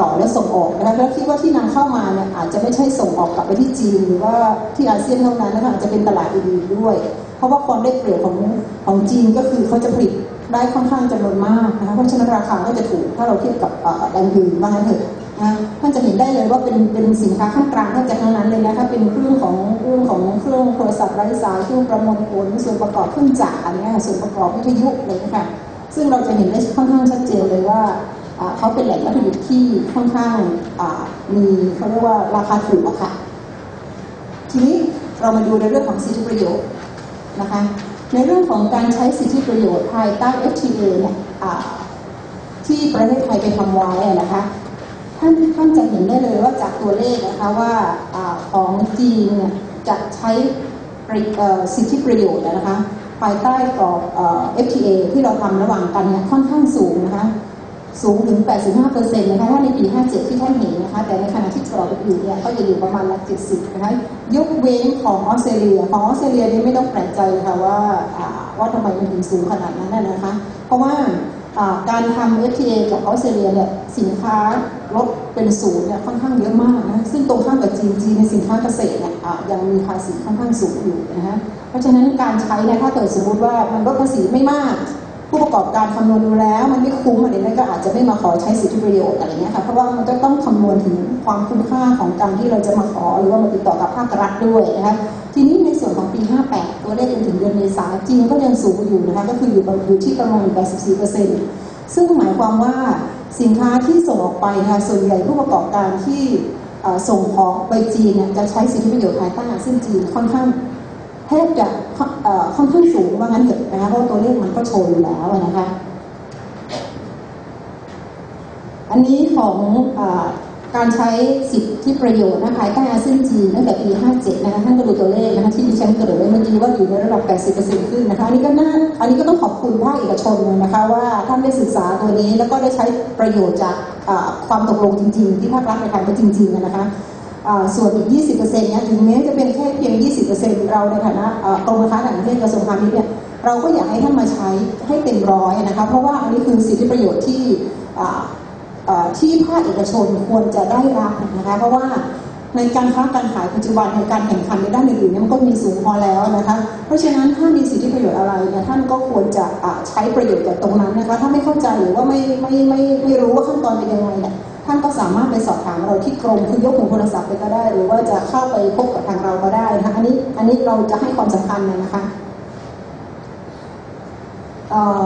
ต่อและส่งออกนะคะแล้วคิดว่าที่นำเข้ามาเนี่ยอาจจะไม่ใช่ส่งออกกลับไปที่จีนหรือว่าที่อาเซียนเท่านั้นนะคะอาจจะเป็นตลาดอื่นๆด้วย เพราะว่าความได้เปรียบของของจีนก็คือเขาจะผลิตได้ค่อนข้างจำนวนมากนะคะเพราะฉะนั้นราคาก็จะถูกถ้าเราเทียบกับแดนอื่นบ้างนเถอะนะท่านจะเห็นได้เลยว่าเป็นเป็นสินค้าขั้นกลางท่านจะทั้งนั้นเลยนะคะเป็นเครื่องของเรื่องของเครื่องโทรศัพท์ไร้สายเครื่องประมวลผลส่วนประกอบเครื่องจักรอันนี้ส่วนประกอบวิทยุเลยนะคะซึ่งเราจะเห็นได้ค่อนข้างชัดเจน เขาเป็นแหล่งวัตถุดิบที่ค่อนข้างมีเขาเรียกว่าราคาถูกอะค่ะ ทีนี้เรามาดูในเรื่องของสิทธิประโยชน์นะคะ ในเรื่องของการใช้สิทธิประโยชน์ภายใต้ FTA เนี่ยที่ประเทศไทยไปทำไว้นะคะท่านท่านจะเห็นได้เลยว่าจากตัวเลขนะคะว่าอของจีนเนี่ยจะใช้สิทธิประโยชน์นะคะภายใต้กรอบ FTA ที่เราทำระหว่างกันเนี่ยค่อนข้างสูงนะคะ สูงถึง 85%นะคะถ้าในปี 57 ที่ท่านเห็นนะคะ แต่ในขณะที่กรอบอื่นเนี่ยก็จะอยู่ประมาณละ70 นะคะ ยกเว้นของออสเตรเลีย ของออสเตรเลียนี่ไม่ต้องแปลกใจค่ะว่าว่าทำไมมันถึงสูงขนาดนั้นนะคะ เพราะว่าการทำ FTA กับออสเตรเลียเนี่ยสินค้าลดเป็นศูนย์เนี่ยค่อนข้างเยอะมากนะซึ่งตรงข้ามกับจีนจีนในสินค้าเกษตรเนี่ยยังมีภาษีค่อนข้างสูงอยู่นะฮะเพราะฉะนั้นการใช้เนี่ยถ้าเกิดสมมติว่ามันลดภาษีไม่มาก ผู้ประกอบการคำนวณดูแล้ว มันไม่คุ้มอะไรนั้นก็อาจจะไม่มาขอใช้สิทธิประโยชน์อะไรเงี้ยค่ะเพราะว่ามันจะต้องคำนวณถึงความคุ้มค่าของการที่เราจะมาขอหรือว่ามาติดต่อกับภาครัฐด้วยนะคะทีนี้ในส่วนของปี 58 ตัวเลขจนถึงเดือนเมษาจีนก็ยังสูงอยู่นะคะก็คืออยู่อยู่ที่ประมาณ84%ซึ่งหมายความว่าสินค้าที่ส่งออกไปนะคะส่วนใหญ่ผู้ประกอบการที่ส่งของไปจีนเนี่ยจะใช้สิทธิประโยชน์ภายใต้เซียนจีนค่อนข้าง แทบจะค่อนข้างสูงว่างั้นเถอะนะคะเพราะตัวเลขมันก็โชว์อยู่แล้วนะคะ อันนี้ของอการใช้สิทธิประโยชน์นะภายใต้อาเซียนจีนตั้งแต่ปี 57 นะคะท่านก็ดูตัวเลขนะคะที่ดิฉันเกริ่นไว้เมื่อกี้ว่าอยู่ในระดับ 80%ขึ้นนะคะอันนี้ก็น่าอันนี้ก็ต้องขอบคุณภาคเอกชนนะคะว่าท่านได้ศึกษาตัวนี้แล้วก็ได้ใช้ประโยชน์จากความตกลงจริง ๆ ที่ภาครัฐไปทำไปจริงๆนะคะ ส่วนอีก 20%เนี่ยถึงแม้จะเป็นแค่เพียง 20%เราในฐานะกรมการค้าต่างประเทศกระทรวงพาณิชย์เนี่ยเราก็อยากให้ท่านมาใช้ให้เป็นร้อยนะคะเพราะว่าอันนี้คือสิทธิประโยชน์ที่ที่ภาคเอกชนควรจะได้รับนะคะเพราะว่าในการค้าการขายปัจจุบันในการแข่งขันในด้านอื่นๆเนี่ยมันก็มีสูงพอแล้วนะคะเพราะฉะนั้นถ้ามีสิทธิประโยชน์อะไรเนี่ยท่านก็ควรจะใช้ประโยชน์จากตรงนั้นนะคะถ้าไม่เข้าใจหรือว่าไม่ไม่ไม่ไม่รู้ว่าขั้นตอนเป็นยังไงเนี่ย ท่านก็สามารถไปสอบถามเราที่กรมคือยกหูโทรศัพท์ไปก็ได้ หรือว่าจะเข้าไปพบกับทางเราก็ได้นะคะอันนี้อันนี้เราจะให้ความสำคัญเนะคะ